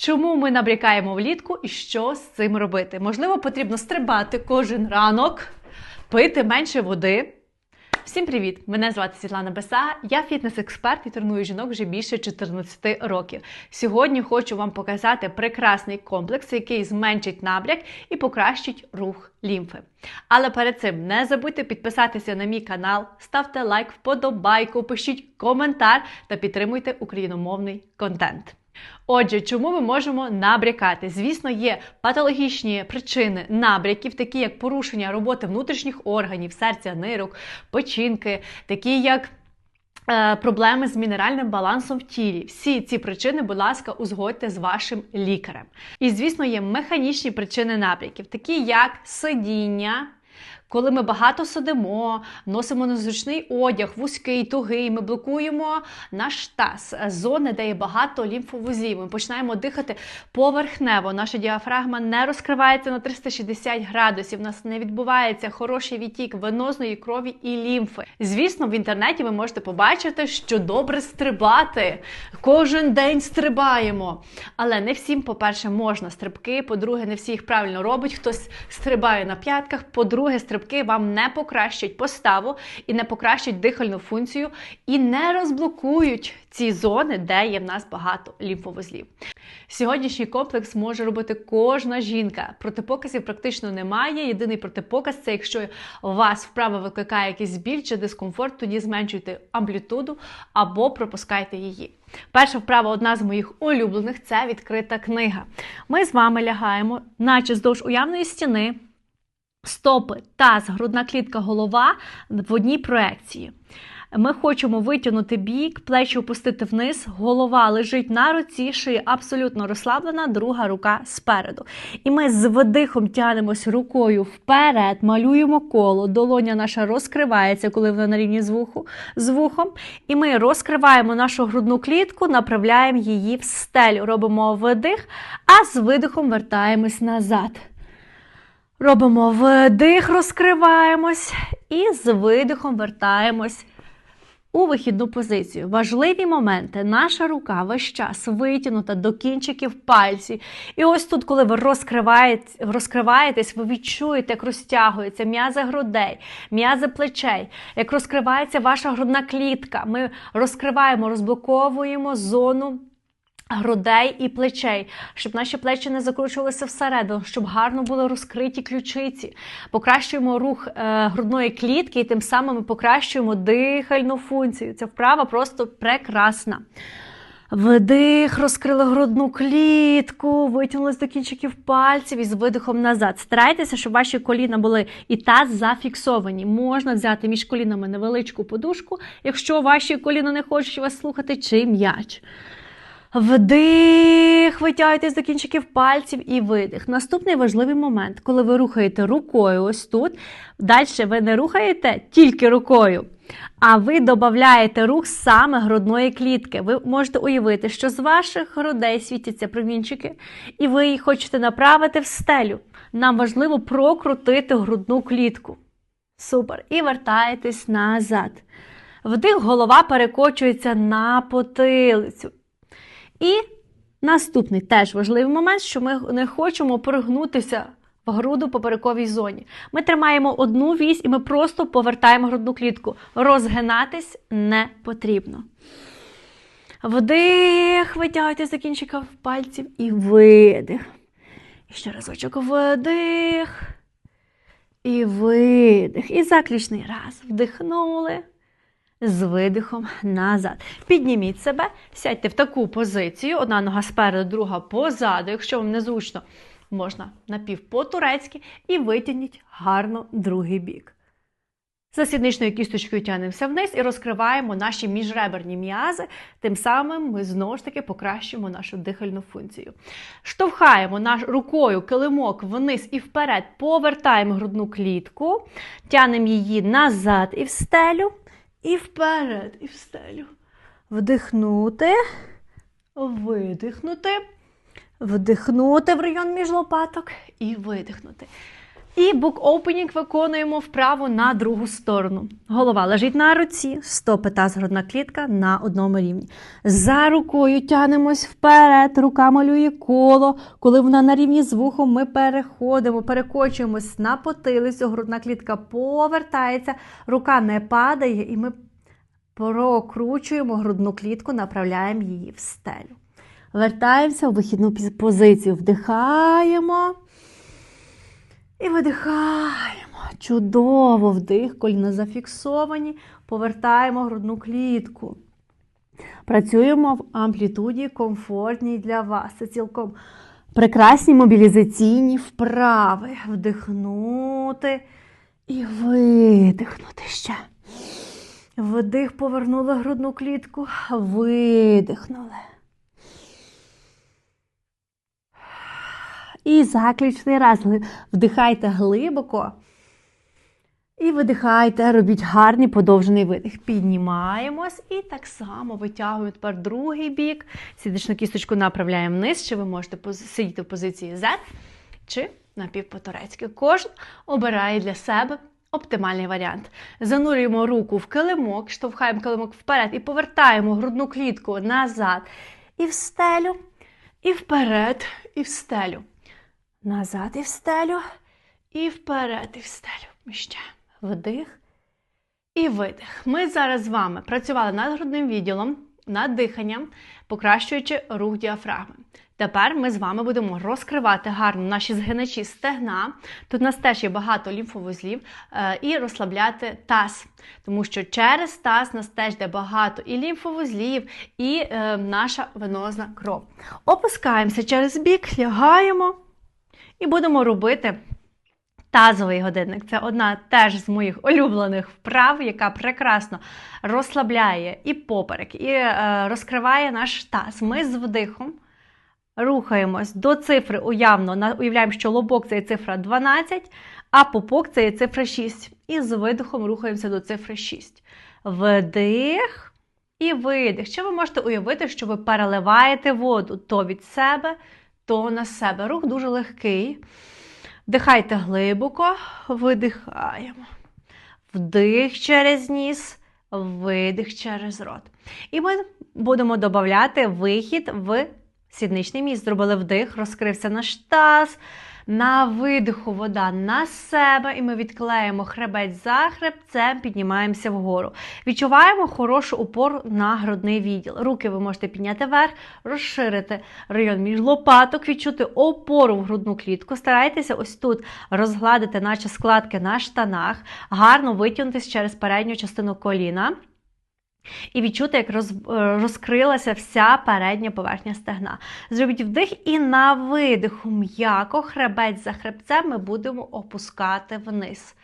Чому ми набрякаємо влітку і що з цим робити? Можливо, потрібно стрибати кожен ранок, пити менше води. Всім привіт! Мене звати Світлана Беса, я фітнес-експерт і треную жінок вже більше 14 років. Сьогодні хочу вам показати прекрасний комплекс, який зменшить набряк і покращить рух лімфи. Але перед цим не забудьте підписатися на мій канал, ставте лайк, вподобайку, пишіть коментар та підтримуйте україномовний контент. Отже, чому ми можемо набрякати? Звісно, є патологічні причини набряків, такі як порушення роботи внутрішніх органів, серця, нирок, печінки, такі як. Е, проблеми з мінеральним балансом в тілі. Всі ці причини, будь ласка, узгодьте з вашим лікарем. І, звісно, є механічні причини набряків, такі як сидіння, коли ми багато сидимо, носимо незручний одяг, вузький, тугий, ми блокуємо наш таз, зони, де є багато лімфовузів. Ми починаємо дихати поверхнево. Наша діафрагма не розкривається на 360 градусів. У нас не відбувається хороший відтік венозної крові і лімфи. Звісно, в інтернеті ви можете побачити, що добре стрибати. Кожен день стрибаємо. Але не всім, по-перше, можна стрибки. По-друге, не всі їх правильно робить. Хтось стрибає на п'ятках. По-друге, стрибає стрибки вам не покращать поставу і не покращать дихальну функцію, і не розблокують ці зони, де є в нас багато лімфовузлів. Сьогоднішній комплекс може робити кожна жінка. Протипоказів практично немає. Єдиний протипоказ це якщо вас вправа викликає якийсь біль чи дискомфорт, тоді зменшуйте амплітуду або пропускайте її. Перша вправа одна з моїх улюблених це відкрита книга. Ми з вами лягаємо, наче здовж уявної стіни. Стопи, таз, грудна клітка, голова в одній проекції. Ми хочемо витягнути бік, плечі опустити вниз, голова лежить на руці, шия абсолютно розслаблена, друга рука спереду. І ми з видихом тянемось рукою вперед, малюємо коло, долоня наша розкривається, коли вона на рівні з, вуху, з вухом. І ми розкриваємо нашу грудну клітку, направляємо її в стелю. Робимо видих, а з видихом вертаємось назад. Робимо вдих, розкриваємось і з видихом вертаємось у вихідну позицію. Важливі моменти. Наша рука весь час витягнута до кінчиків пальців. І ось тут, коли ви розкриваєтесь, ви відчуєте, як розтягуються м'язи грудей, м'язи плечей, як розкривається ваша грудна клітка. Ми розкриваємо, розблоковуємо зону грудей і плечей, щоб наші плечі не закручувалися всередину, щоб гарно були розкриті ключиці. Покращуємо рух е, грудної клітки і тим самим ми покращуємо дихальну функцію. Ця вправа просто прекрасна. Вдих, розкрили грудну клітку, витягнулись до кінчиків пальців і з видихом назад. Старайтеся, щоб ваші коліна були і таз зафіксовані. Можна взяти між колінами невеличку подушку, якщо ваші коліна не хочуть вас слухати, чи м'яч. Вдих, витягуйтесь до кінчиків пальців і видих. Наступний важливий момент, коли ви рухаєте рукою ось тут. Далі ви не рухаєте тільки рукою, а ви додаєте рух саме грудної клітки. Ви можете уявити, що з ваших грудей світяться промінчики, і ви їх хочете направити в стелю. Нам важливо прокрутити грудну клітку. Супер. І вертаєтесь назад. Вдих, голова перекочується на потилицю. І наступний теж важливий момент, що ми не хочемо прогнутися в груду поперековій зоні. Ми тримаємо одну вісь і ми просто повертаємо грудну клітку. Розгинатись не потрібно. Вдих, витягуйте за кінчика пальців і видих. І ще разочок вдих. І видих. І заключний раз. Вдихнули з видихом назад. Підніміть себе, сядьте в таку позицію. Одна нога спереду, друга позаду. Якщо вам незручно, можна напів по-турецьки і витягніть гарно другий бік. За сідничною кісточкою тянемося вниз і розкриваємо наші міжреберні м'язи, тим самим ми знову ж таки покращуємо нашу дихальну функцію. Штовхаємо наш рукою килимок вниз і вперед, повертаємо грудну клітку, тянемо її назад і в стелю. І вперед, і в стелю. Вдихнути, видихнути, вдихнути в район між лопаток і видихнути. І бук опенінг виконуємо вправо на другу сторону. Голова лежить на руці, стопи таз грудна клітка на одному рівні. За рукою тянемось вперед, рука малює коло. Коли вона на рівні з вухом, ми переходимо, перекочуємось на потилицю, грудна клітка повертається, рука не падає, і ми прокручуємо грудну клітку, направляємо її в стелю. Вертаємося в вихідну позицію, вдихаємо. І видихаємо. Чудово вдих, коліна зафіксовані, повертаємо грудну клітку. Працюємо в амплітуді комфортній для вас. Це цілком прекрасні мобілізаційні вправи. Вдихнути і видихнути ще. Вдих, повернули грудну клітку, видихнули. І заключний раз вдихайте глибоко. І видихайте, робіть гарний подовжений видих. Піднімаємось і так само витягуємо тепер другий бік. Сідичну кісточку направляємо вниз, чи ви можете сидіти в позиції Z, чи напівпотурецьки. Кожен обирає для себе оптимальний варіант. Занурюємо руку в килимок, штовхаємо килимок вперед і повертаємо грудну клітку назад. І в стелю, і вперед, і в стелю. Назад і в стелю, і вперед, і в стелю. Ще вдих і видих. Ми зараз з вами працювали над грудним відділом, над диханням, покращуючи рух діафрагми. Тепер ми з вами будемо розкривати гарно наші згиначі стегна. Тут у нас теж є багато лімфовузлів, е, і розслабляти таз. Тому що через таз нас теж йде багато і лімфовузлів, і е, наша венозна кров. Опускаємося через бік, лягаємо. І будемо робити тазовий годинник. Це одна теж з моїх улюблених вправ, яка прекрасно розслабляє і поперек, і е, розкриває наш таз. Ми з вдихом рухаємось до цифри уявно, уявляємо, що лобок це є цифра 12, а попок це є цифра 6. І з видихом рухаємося до цифри 6. Вдих і видих. Що ви можете уявити, що ви переливаєте воду то від себе то на себе. Рух дуже легкий. Вдихайте глибоко, видихаємо. Вдих через ніс, видих через рот. І ми будемо додати вихід в сідничний міст. Зробили вдих, розкрився наш таз. На видиху вода на себе, і ми відклеїмо хребець за хребцем, піднімаємося вгору. Відчуваємо хорошу опору на грудний відділ. Руки ви можете підняти вверх, розширити район між лопаток, відчути опору в грудну клітку. Старайтеся ось тут розгладити наші складки на штанах, гарно витягнутися через передню частину коліна. І відчути, як роз, е, розкрилася вся передня поверхня стегна. Зробіть вдих і на видиху м'яко хребець за хребцем ми будемо опускати вниз.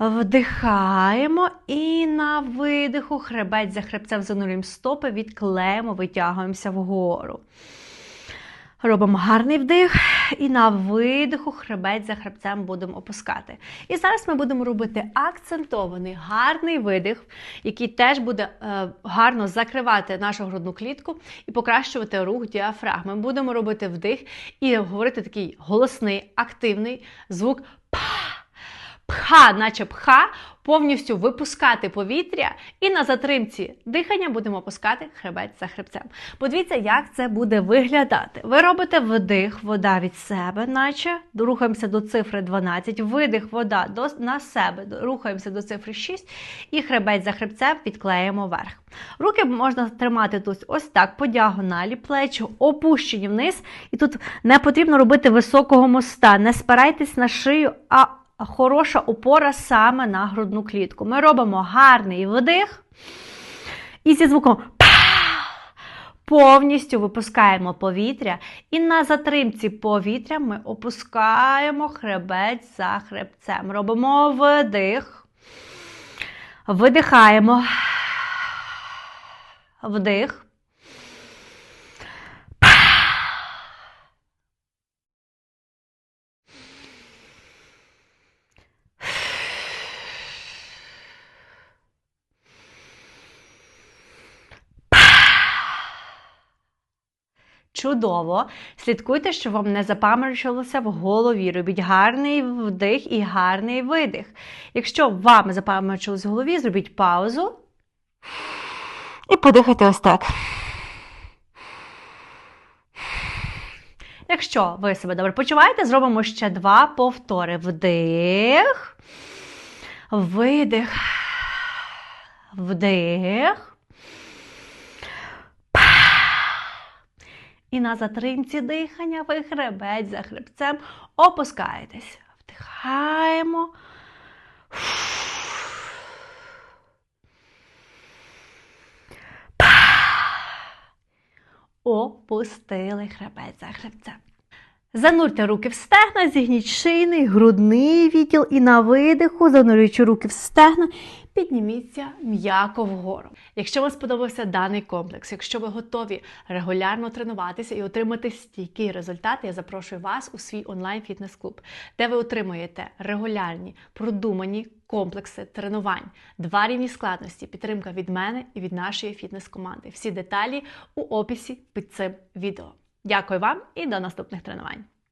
Вдихаємо і на видиху хребець за хребцем занурюємо стопи, відклеємо, витягуємося вгору. Робимо гарний вдих, і на видиху хребець за хребцем будемо опускати. І зараз ми будемо робити акцентований гарний видих, який теж буде е, гарно закривати нашу грудну клітку і покращувати рух діафрагми. Ми будемо робити вдих і говорити такий голосний, активний звук па. Пха, наче пха, повністю випускати повітря, і на затримці дихання будемо опускати хребець за хребцем. Подивіться, як це буде виглядати. Ви робите вдих, вода від себе, наче рухаємося до цифри 12, видих, вода до, на себе, рухаємося до цифри 6 і хребець за хребцем відклеїмо вверх. Руки можна тримати тут ось так, по діагоналі, плечі опущені вниз. І тут не потрібно робити високого моста. Не спирайтесь на шию, а хороша опора саме на грудну клітку. Ми робимо гарний вдих. І зі звуком повністю випускаємо повітря. І на затримці повітря ми опускаємо хребець за хребцем. Робимо вдих. Видихаємо. Вдих. Чудово! Слідкуйте, щоб вам не запаморочилося в голові. Робіть гарний вдих і гарний видих. Якщо вам запаморочилось в голові, зробіть паузу і подихайте ось так. Якщо ви себе добре почуваєте, зробимо ще два повтори. Вдих, видих, вдих. І на затримці дихання ви хребець за хребцем опускаєтесь. Вдихаємо. Опустили хребець за хребцем. Занурте руки в стегна, зігніть шийний, грудний відділ і на видиху, занурюючи руки в стегна, підніміться м'яко вгору. Якщо вам сподобався даний комплекс, якщо ви готові регулярно тренуватися і отримати стійкий результат, я запрошую вас у свій онлайн-фітнес-клуб, де ви отримуєте регулярні продумані комплекси тренувань, два рівні складності, підтримка від мене і від нашої фітнес-команди. Всі деталі у описі під цим відео. Дякую вам і до наступних тренувань!